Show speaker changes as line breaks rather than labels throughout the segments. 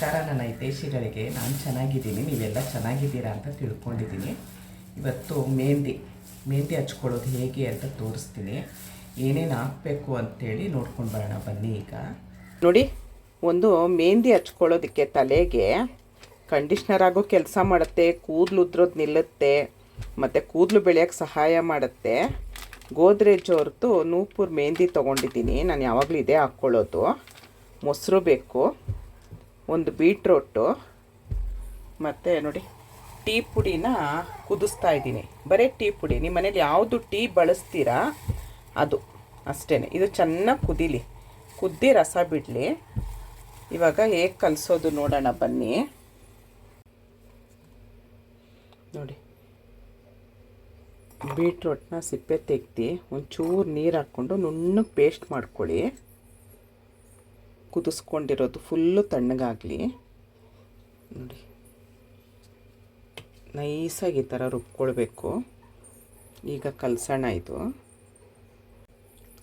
ನಮಸ್ಕಾರ, ನನ್ನ ಹಿತೈಷಿಗಳಿಗೆ. ನಾನು ಚೆನ್ನಾಗಿದ್ದೀನಿ, ನೀವೆಲ್ಲ ಚೆನ್ನಾಗಿದ್ದೀರಾ ಅಂತ ತಿಳ್ಕೊಂಡಿದ್ದೀನಿ. ಇವತ್ತು ಮೆಹಂದಿ ಮೆಹಂದಿ ಹಚ್ಕೊಳ್ಳೋದು ಹೇಗೆ ಅಂತ ತೋರಿಸ್ತೀನಿ. ಏನೇನು ಹಾಕಬೇಕು ಅಂತೇಳಿ ನೋಡ್ಕೊಂಡು ಬರೋಣ, ಬನ್ನಿ ಈಗ. ನೋಡಿ, ಒಂದು ಮೆಹಂದಿ ಹಚ್ಕೊಳ್ಳೋದಕ್ಕೆ ತಲೆಗೆ ಕಂಡೀಷ್ನರ್ ಆಗೋ ಕೆಲಸ ಮಾಡುತ್ತೆ, ಕೂದಲು ಉದ್ರೋದು ನಿಲ್ಲುತ್ತೆ, ಮತ್ತು ಕೂದಲು ಬೆಳೆಯೋಕ್ಕೆ ಸಹಾಯ ಮಾಡುತ್ತೆ. ಗೋದ್ರೇಜ್ ಅವ್ರದ್ದು ನೂಪುರ್ ಮೆಹಂದಿ ತೊಗೊಂಡಿದ್ದೀನಿ. ನಾನು ಯಾವಾಗಲೂ ಇದೇ ಹಾಕ್ಕೊಳ್ಳೋದು. ಮೊಸರು ಬೇಕು. ಒಂದು ಬೀಟ್ರೋಟು, ಮತ್ತು ನೋಡಿ, ಟೀ ಪುಡಿನ ಕುದಿಸ್ತಾ ಇದ್ದೀನಿ. ಬರೀ ಟೀ ಪುಡಿ ನಿಮ್ಮ ಮನೇಲಿ ಯಾವುದು ಟೀ ಬಳಸ್ತೀರಾ? ಅದು ಅಷ್ಟೇ ಇದು ಚೆನ್ನಾಗಿ ಕುದೀಲಿ. ಕುದ್ದಿ ರಸ ಬಿಡಲಿ. ಇವಾಗ ಹೇಗೆ ಕಲಿಸೋದು ನೋಡೋಣ, ಬನ್ನಿ. ನೋಡಿ, ಬೀಟ್ರೋಟ್ನ ಸಿಪ್ಪೆ ತೆಗ್ದು ಒಂಚೂರು ನೀರು ಹಾಕ್ಕೊಂಡು ನುಣ್ಣಗೆ ಪೇಸ್ಟ್ ಮಾಡ್ಕೊಳ್ಳಿ. ಕುದಿಸ್ಕೊಂಡಿರೋದು ಫುಲ್ಲು ತಣ್ಣಗಾಗಲಿ. ನೋಡಿ. ನೈಸಾಗಿ ಈ ಥರ ರುಬ್ಕೊಳ್ಬೇಕು. ಈಗ ಕಲ್ಸೋಣ ಇದು.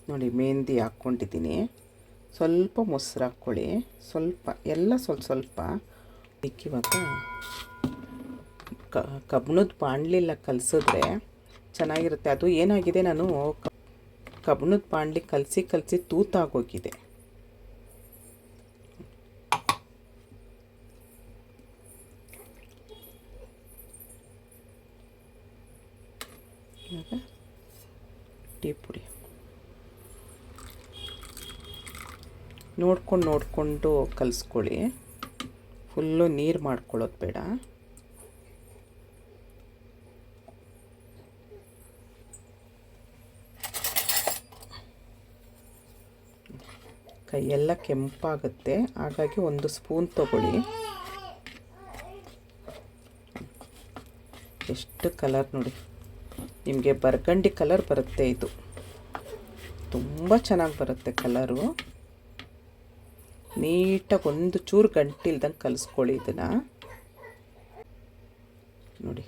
ನೋಡಿ, ಮೆಹಂದಿ ಹಾಕ್ಕೊಂಡಿದ್ದೀನಿ. ಸ್ವಲ್ಪ ಮೊಸರು ಹಾಕ್ಕೊಳ್ಳಿ. ಸ್ವಲ್ಪ, ಎಲ್ಲ ಸ್ವಲ್ಪ ಸ್ವಲ್ಪ. ಇಕ್ಕಿವಾಗ ಕಬ್ಬಣದ ಬಾಣಲಿಲ್ಲ ಕಲಸಿದ್ರೆ ಚೆನ್ನಾಗಿರುತ್ತೆ. ಅದು ಏನಾಗಿದೆ ನಾನು ಕಬ್ಬಣದ ಬಾಣಲಿ ಕಲಸಿ ಕಲಸಿ ತೂತಾಗೋಗಿದೆ. ಇವಾಗ ಟೀ ಪುಡಿ. ನೋಡ್ಕೊಂಡು ನೋಡಿಕೊಂಡು ಕಲಿಸ್ಕೊಳ್ಳಿ. ಫುಲ್ಲು ನೀರು ಮಾಡ್ಕೊಳ್ಳೋದು ಬೇಡ. ಕೈಯೆಲ್ಲ ಕೆಂಪಾಗುತ್ತೆ, ಹಾಗಾಗಿ ಒಂದು ಸ್ಪೂನ್ ತಗೊಳ್ಳಿ. ಎಷ್ಟು ಕಲರ್ ನೋಡಿ. ನಿಮಗೆ ಬರ್ಗಂಡಿ ಕಲರ್ ಬರುತ್ತೆ ಇದು. ತುಂಬ ಚೆನ್ನಾಗಿ ಬರುತ್ತೆ ಕಲರು ನೀಟಾಗಿ ಒಂದು ಚೂರು ಗಂಟಿಲ್ದಂಗೆ ಕಲಿಸ್ಕೊಳ್ಳಿ ಇದನ್ನು. ನೋಡಿ,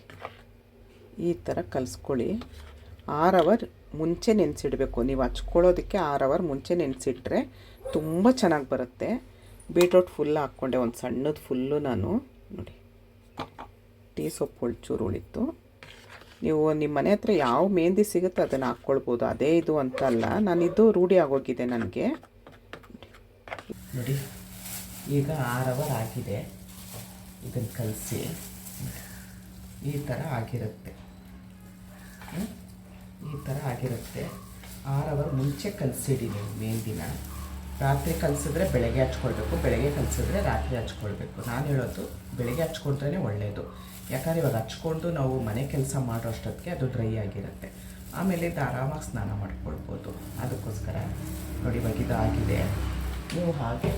ಈ ಥರ ಕಲಿಸ್ಕೊಳ್ಳಿ. ಆರು ಅವರ್ ಮುಂಚೆ ನೆನೆಸಿಡಬೇಕು. ನೀವು ಹಚ್ಕೊಳ್ಳೋದಕ್ಕೆ ಆರು ಅವರ್ ಮುಂಚೆ ನೆನೆಸಿಟ್ರೆ ತುಂಬ ಚೆನ್ನಾಗಿ ಬರುತ್ತೆ. ಬೀಟ್ರೋಟ್ ಫುಲ್ ಹಾಕ್ಕೊಂಡೆ, ಒಂದು ಸಣ್ಣದು ಫುಲ್ಲು ನಾನು. ನೋಡಿ, ಟೀ ಸೊಪ್ಪು ಚೂರು ಉಳಿತು. ನೀವು ನಿಮ್ಮ ಮನೆ ಹತ್ರ ಯಾವ ಮೆಹಂದಿ ಸಿಗುತ್ತೆ ಅದನ್ನು ಹಾಕ್ಕೊಳ್ಬೋದು. ಅದೇ ಇದು ಅಂತಲ್ಲ. ಇದು ರೂಢಿ ಆಗೋಗಿದೆ ನನಗೆ. ನೋಡಿ, ಈಗ ಆರು ಅವರ್ ಆಗಿದೆ. ಇದನ್ನು ಕಲಸಿ. ಈ ಥರ ಆಗಿರುತ್ತೆ. ಈ ಥರ ಆಗಿರುತ್ತೆ. ಆರು ಅವರ್ ಮುಂಚೆ ಕಲಸಿಡಿ ನೀವು ಮೆಹಂದಿನ ರಾತ್ರಿ ಕಲಸಿದ್ರೆ ಬೆಳಗ್ಗೆ ಹಚ್ಕೊಳ್ಬೇಕು, ಬೆಳಗ್ಗೆ ಕಲಸಿದ್ರೆ ರಾತ್ರಿ ಹಚ್ಕೊಳ್ಬೇಕು. ನಾನು ಹೇಳೋದು ಬೆಳಗ್ಗೆ ಹಚ್ಕೊಂಡ್ರೇ ಒಳ್ಳೆಯದು ಯಾಕಂದರೆ ಇವಾಗ ಹಚ್ಕೊಂಡು ನಾವು ಮನೆ ಕೆಲಸ ಮಾಡೋ ಅಷ್ಟೊತ್ತಿಗೆ ಅದು ಡ್ರೈ ಆಗಿರುತ್ತೆ. ಆಮೇಲೆ ಇದು ಆರಾಮಾಗಿ ಸ್ನಾನ ಮಾಡ್ಕೊಳ್ಬೋದು. ಅದಕ್ಕೋಸ್ಕರ ನೋಡಿ ಇವಾಗ ಇದು ಆಗಿದೆ ನೀವು ಹಾಗೆ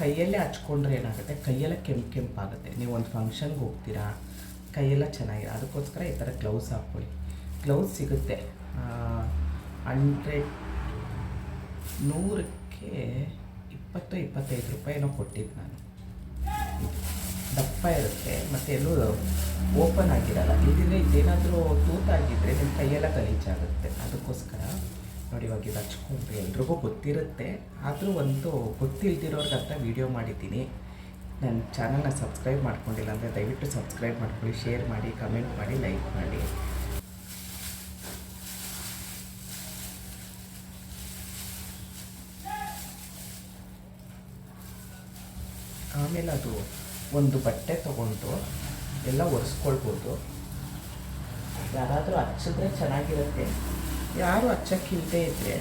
ಕೈಯಲ್ಲೇ ಹಚ್ಕೊಂಡ್ರೆ ಏನಾಗುತ್ತೆ? ಕೈಯೆಲ್ಲ ಕೆಂಪು ಕೆಂಪಾಗುತ್ತೆ. ನೀವು ಒಂದು ಫಂಕ್ಷನ್ಗೆ ಹೋಗ್ತೀರಾ? ಕೈಯೆಲ್ಲ ಚೆನ್ನಾಗಿದೆ ಅದಕ್ಕೋಸ್ಕರ ಈ ಥರ ಗ್ಲೌಸ್ ಹಾಕ್ಕೊಳ್ಳಿ. ಗ್ಲೌಸ್ ಸಿಗುತ್ತೆ ಹಂಡ್ರೆಡ್ ನೂರಕ್ಕೆ ಇಪ್ಪತ್ತು ಇಪ್ಪತ್ತೈದು ರೂಪಾಯಿನೋ ಕೊಟ್ಟಿದ್ದು ನಾನು. ದಪ್ಪ ಇರುತ್ತೆ, ಮತ್ತು ಎಲ್ಲೂ ಓಪನ್ ಆಗಿರಲ್ಲ. ಇದಿದ್ರೆ ಇದೇನಾದರೂ ತೂತಾಗಿದ್ದರೆ ನಿಮ್ಮ ಕೈಯೆಲ್ಲ ಗಲೀಜಾಗುತ್ತೆ. ಅದಕ್ಕೋಸ್ಕರ ನೋಡಿ ಇವಾಗ ಇದು ಹಚ್ಕೊಂಡ್ರೆ ಎಲ್ರಿಗೂ ಗೊತ್ತಿರುತ್ತೆ. ಆದರೂ ಒಂದು ಗೊತ್ತಿಲ್ದಿರೋರ್ಗಂತ ವಿಡಿಯೋ ಮಾಡಿದ್ದೀನಿ. ನನ್ನ ಚಾನಲ್ನ ಸಬ್ಸ್ಕ್ರೈಬ್ ಮಾಡ್ಕೊಂಡಿಲ್ಲ ಅಂದರೆ ದಯವಿಟ್ಟು ಸಬ್ಸ್ಕ್ರೈಬ್ ಮಾಡ್ಕೊಳ್ಳಿ, ಶೇರ್ ಮಾಡಿ, ಕಮೆಂಟ್ ಮಾಡಿ, ಲೈಕ್ ಮಾಡಿ. ಆಮೇಲೆ ಅದು ಒಂದು ಬಟ್ಟೆ ತೊಗೊಂಡು ಎಲ್ಲ ಒರೆಸ್ಕೊಳ್ಬೋದು. ಯಾರಾದರೂ ಹಚ್ಚಿದ್ರೆ ಚೆನ್ನಾಗಿರುತ್ತೆ. ಯಾರು ಹಚ್ಚಕ್ಕಿಲ್ಲದೆ ಇದ್ದರೆ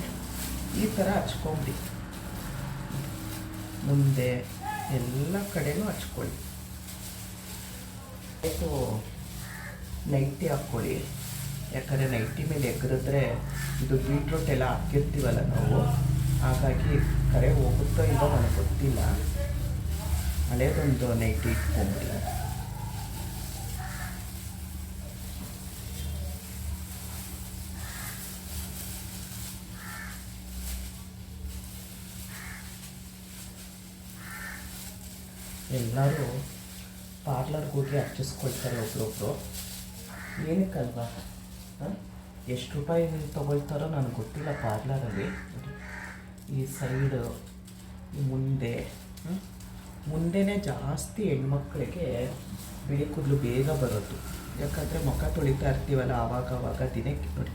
ಈ ಥರ ಹಚ್ಕೊಂಬಿಡಿ. ಮುಂದೆ ಎಲ್ಲ ಕಡೆನೂ ಹಚ್ಕೊಳ್ಳಿ. ಆಯಿತು, ನೈಟಿ ಹಾಕ್ಕೊಳ್ಳಿ. ಯಾಕಂದರೆ ನೈಟಿ ಮೇಲೆ ಎಗರಿದ್ರೆ ಇದು ಬೀಟ್ರೂಟ್ ಎಲ್ಲ ಹಾಕಿರ್ತೀವಲ್ಲ ನಾವು. ಹಾಗಾಗಿ ಕರೆ ಹೋಗುತ್ತೋ ಇಲ್ಲೋ ನನಗೆ ಗೊತ್ತಿಲ್ಲ. ಹಳೇದೊಂದು ನೈಟಿ ಇಟ್ಕೊಂಬಿಡಿ ಎಲ್ಲರೂ ಪಾರ್ಲರ್ಗೆ ಹೋಗಿ ಹಚ್ಚಿಸ್ಕೊಳ್ತಾರೆ ಒಬ್ರೊಬ್ರು. ಏನಕ್ಕಲ್ವಾ ಹಾಂ? ಎಷ್ಟು ರೂಪಾಯಿ ತೊಗೊಳ್ತಾರೋ ನನಗೆ ಗೊತ್ತಿಲ್ಲ ಪಾರ್ಲರಲ್ಲಿ ಈ ಸೈಡು ಈ ಮುಂದೆ ಹ್ಮ್? ಮುಂದೆನೇ ಜಾಸ್ತಿ ಹೆಣ್ಮಕ್ಳಿಗೆ ಬಿಳಿ ಕೂದಲು ಬೇಗ ಬರೋದು. ಯಾಕಂದರೆ ಮುಖ ತೊಳಿತಾ ಇರ್ತೀವಲ್ಲ ಆವಾಗ ಆವಾಗ ದಿನಕ್ಕೆ ನೋಡಿ.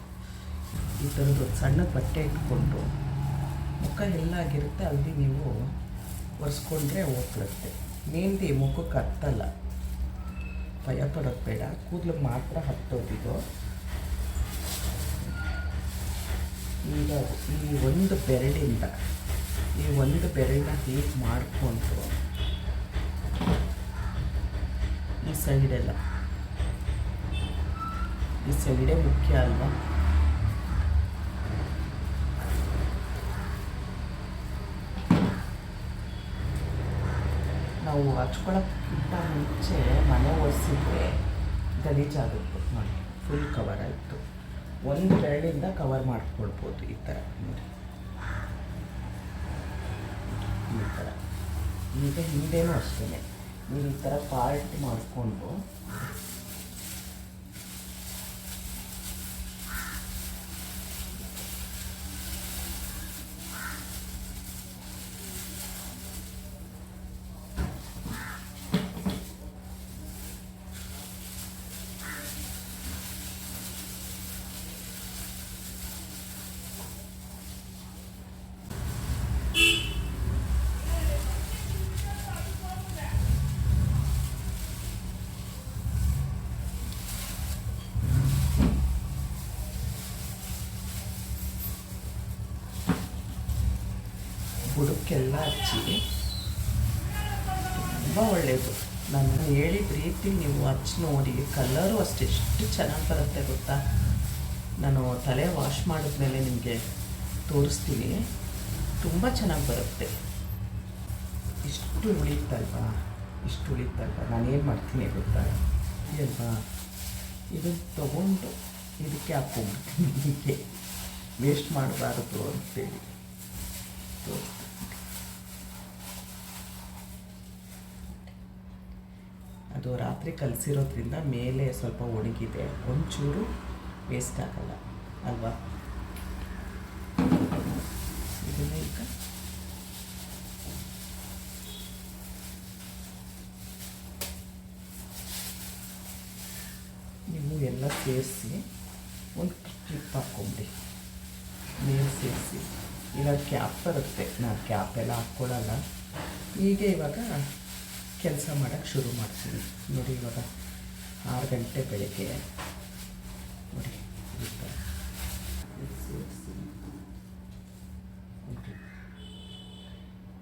ಈ ಥರದ್ದು ಸಣ್ಣ ಬಟ್ಟೆ ಇಟ್ಕೊಂಡು ಮುಖ ಎಲ್ಲಾಗಿರುತ್ತೆ ಅಲ್ಲಿ ನೀವು ಒರೆಸ್ಕೊಂಡ್ರೆ ಹೋಗ್ಲತ್ತೆ ಮೆಹಂದಿ ಮುಖಕ್ಕೆ ಹತ್ತಲ್ಲ. ಭಯ ಪಡೋದು ಬೇಡ. ಕೂದಲು ಮಾತ್ರ ಹತ್ತೋದಿದು ಈಗ ಈ ಒಂದು ಬೆರಳಿಂದ, ಈ ಒಂದು ಬೆರಳನ್ನ ಹೀಗೆ ಮಾಡಿಕೊಂಡು ಈ ಸೈಡೆಲ್ಲ ಈ ಸೈಡೇ ಮುಖ್ಯ ಅಲ್ವಾ? ನಾವು ಹಚ್ಕೊಳ್ಳೋಕ್ಕಿಂತ ಮುಂಚೆ ಮನೆ ಒರೆಸಿದ್ರೆ ಗಲೀಜಾಗುತ್ತೆ ನೋಡಿ. ಫುಲ್ ಕವರ್ ಆಯಿತು. ಒಂದು ಬೆರಳಿಂದ ಕವರ್ ಮಾಡ್ಕೊಳ್ಬೋದು ಈ ಥರ ನೋಡಿ. ಈ ಥರ ಈಗ ಹಿಂದೆನೂ ಅಷ್ಟೇ ನೀವು ಈ ಥರ ಪಾರ್ಟ್ ಮಾಡಿಕೊಂಡು ಬುಡಕ್ಕೆಲ್ಲ ಹಚ್ಚಿ ತುಂಬ ಒಳ್ಳೆಯದು ನಾನು ಹೇಳಿದ ರೀತಿ ನೀವು ಹಚ್ಚಿ ನೋಡಿ ಕಲರು ಅಷ್ಟೆಷ್ಟು ಚೆನ್ನಾಗಿ ಬರುತ್ತೆ ಗೊತ್ತಾ? ನಾನು ತಲೆ ವಾಶ್ ಮಾಡಿದ್ಮೇಲೆ ನಿಮಗೆ ತೋರಿಸ್ತೀನಿ. ತುಂಬ ಚೆನ್ನಾಗಿ ಬರುತ್ತೆ. ಇಷ್ಟು ಉಳಿತಲ್ವಾ ಇಷ್ಟು ಉಳಿತಲ್ವಾ ನಾನೇನು ಮಾಡ್ತೀನಿ ಗೊತ್ತಾ? ಅಲ್ವಾ? ಇದನ್ನು ತೊಗೊಂಡು ಇದಕ್ಕೆ ಹಾಕೊಂಡ್ಬಿಡ್ತೀನಿ ವೇಸ್ಟ್ ಮಾಡಬಾರ್ದು ಅಂತೇಳಿ. ತೋರಿಸ್ತೀನಿ. ಅದು ರಾತ್ರಿ ಕಲಸಿರೋದ್ರಿಂದ ಮೇಲೆ ಸ್ವಲ್ಪ ಒಣಗಿದೆ. ಒಂಚೂರು ವೇಸ್ಟ್ ಆಗಲ್ಲ, ಅಲ್ವಾ? ನೀವು ಎಲ್ಲ ಸೇರಿಸಿ ಒಂದು ಕ್ಲಿಪ್ ಹಾಕ್ಕೊಂಬಿಡಿ. ನೀರು ಸೇರಿಸಿ. ಇಲ್ಲ ಕ್ಯಾಪ್ ಬರುತ್ತೆ. ನಾನು ಕ್ಯಾಪ್ ಎಲ್ಲ ಹಾಕ್ಕೊಡಲ್ಲ ಹೀಗೆ ಇವಾಗ ಕೆಲಸ ಮಾಡೋಕ್ಕೆ ಶುರು ಮಾಡ್ತೀನಿ. ನೋಡಿ ಇವಾಗ ಆರು ಗಂಟೆ ಬೆಳಗ್ಗೆ. ನೋಡಿ.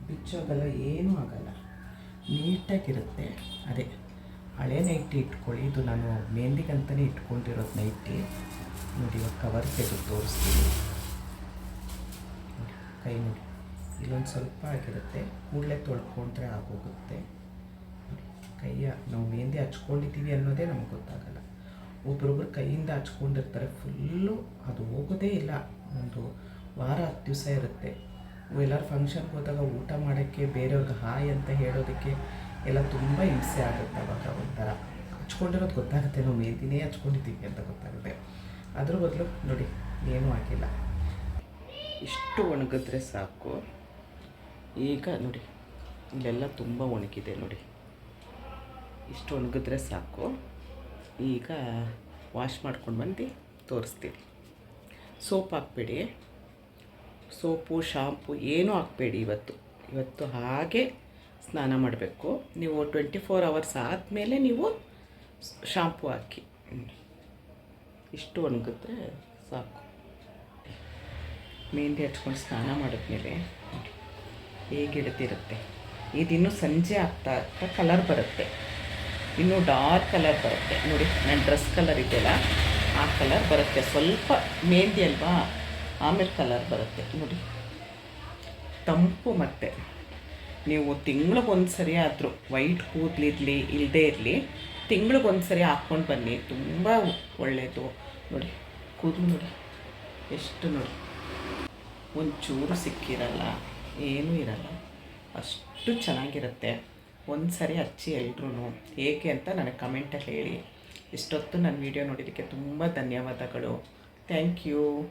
ಬಿಚ್ಚೋಗಲ್ಲ ಏನೂ ಆಗಲ್ಲ. ನೀಟಾಗಿರುತ್ತೆ. ಅದೇ, ಹಳೆ ನೈಟಿ ಇಟ್ಕೊಳ್ಳಿ. ಇದು ನಾನು ಮೆಹಂದಿಗಂತಲೇ ಇಟ್ಕೊಂಡಿರೋದು ನೈಟಿ. ನೋಡಿ, ಇವಾಗ ಕವರ್ ತೆಗೆದು ತೋರಿಸ್ತೀನಿ. ಕೈ ನೋಡಿ. ಇಲ್ಲೊಂದು ಸ್ವಲ್ಪ ಆಗಿರುತ್ತೆ. ಕೂಡಲೇ ತೊಳ್ಕೊಂಡ್ರೆ ಆಗೋಗುತ್ತೆ. ಕೈಯ ನಾವು ಮೆಹಂದಿ ಹಚ್ಕೊಂಡಿದ್ದೀವಿ ಅನ್ನೋದೇ ನಮ್ಗೆ ಗೊತ್ತಾಗಲ್ಲ. ಒಬ್ರೊಬ್ರು ಕೈಯಿಂದ ಹಚ್ಕೊಂಡಿರ್ತಾರೆ, ಫುಲ್ಲು ಅದು ಹೋಗೋದೇ ಇಲ್ಲ. ಒಂದು ವಾರ, ಹತ್ತು ದಿವಸ ಇರುತ್ತೆ. ಎಲ್ಲರೂ ಫಂಕ್ಷನ್ಗೆ ಹೋದಾಗ ಊಟ ಮಾಡೋಕ್ಕೆ, ಬೇರೆಯವ್ರಿಗೆ ಹಾಯ್ ಅಂತ ಹೇಳೋದಕ್ಕೆ ಎಲ್ಲ ತುಂಬ ಹಿಂಸೆ ಆಗುತ್ತೆ ಅವಾಗ ಒಂಥರ. ಹಚ್ಕೊಂಡಿರೋದು ಗೊತ್ತಾಗುತ್ತೆ, ನಾವು ಮೆಹಂದಿನೇ ಹಚ್ಕೊಂಡಿದ್ದೀವಿ ಅಂತ ಗೊತ್ತಾಗುತ್ತೆ. ಅದ್ರ ಬದಲು ನೋಡಿ, ಏನೂ ಆಗಿಲ್ಲ. ಇಷ್ಟು ಒಣಗಿದ್ರೆ ಸಾಕು. ಈಗ ನೋಡಿ, ಇಲ್ಲೆಲ್ಲ ತುಂಬ ಒಣಗಿದೆ ನೋಡಿ. ಇಷ್ಟು ಒಣಗಿದ್ರೆ ಸಾಕು. ಈಗ ವಾಶ್ ಮಾಡ್ಕೊಂಡು ಬಂದು ತೋರಿಸ್ತೀನಿ. ಸೋಪ್ ಹಾಕ್ಬೇಡಿ. ಸೋಪು ಶಾಂಪು ಏನೂ ಹಾಕ್ಬೇಡಿ ಇವತ್ತು. ಇವತ್ತು ಹಾಗೆ ಸ್ನಾನ ಮಾಡಬೇಕು. ನೀವು ಟ್ವೆಂಟಿ ಫೋರ್ ಅವರ್ಸ್ ಆದಮೇಲೆ ನೀವು ಶಾಂಪು ಹಾಕಿ. ಇಷ್ಟು ಒಣಗಿದ್ರೆ ಸಾಕು. ಮೆಹಂದಿ ಹಚ್ಕೊಂಡು ಸ್ನಾನ ಮಾಡಿದ್ಮೇಲೆ ಹೇಗೆ ಹೇಗಿಡ್ತಿರುತ್ತೆ ಇದಿನ್ನೂ ಸಂಜೆ ಆಗ್ತಾ ಆಗ್ತಾ ಕಲರ್ ಬರುತ್ತೆ. ಇನ್ನೂ ಡಾರ್ಕ್ ಕಲರ್ ಬರುತ್ತೆ. ನೋಡಿ ನನ್ನ ಡ್ರೆಸ್ ಕಲರ್ ಇದೆಯಲ್ಲ, ಆ ಕಲರ್ ಬರುತ್ತೆ. ಸ್ವಲ್ಪ ಮೆಹಂದಿ ಅಲ್ವಾ? ಆಮೇಲೆ ಕಲರ್ ಬರುತ್ತೆ. ನೋಡಿ, ತಂಪು ಮತ್ತೆ. ನೀವು ತಿಂಗಳಿಗೊಂದು ಸರಿ ಆದರೂ ವೈಟ್ ಕೂದಲಿರಲಿ ಇಲ್ಲದೇ ಇರಲಿ ತಿಂಗಳಿಗೊಂದು ಸರಿ ಹಾಕ್ಕೊಂಡು ಬನ್ನಿ. ತುಂಬ ಒಳ್ಳೆಯದು ನೋಡಿ, ಕೂದಲು ನೋಡಿ. ಎಷ್ಟು ನೋಡಿ. ಒಂಚೂರು ಸಿಕ್ಕಿರಲ್ಲ, ಏನೂ ಇರಲ್ಲ. ಅಷ್ಟು ಚೆನ್ನಾಗಿರುತ್ತೆ. ಒಂದು ಸರಿ ಹಚ್ಚಿ ಎಲ್ರೂ ಏಕೆ ಅಂತ ನನಗೆ ಕಮೆಂಟಲ್ಲಿ ಹೇಳಿ. ಇಷ್ಟೊತ್ತು ನನ್ನ ವಿಡಿಯೋ ನೋಡಿದ್ದಕ್ಕೆ ತುಂಬ ಧನ್ಯವಾದಗಳು. Thank you.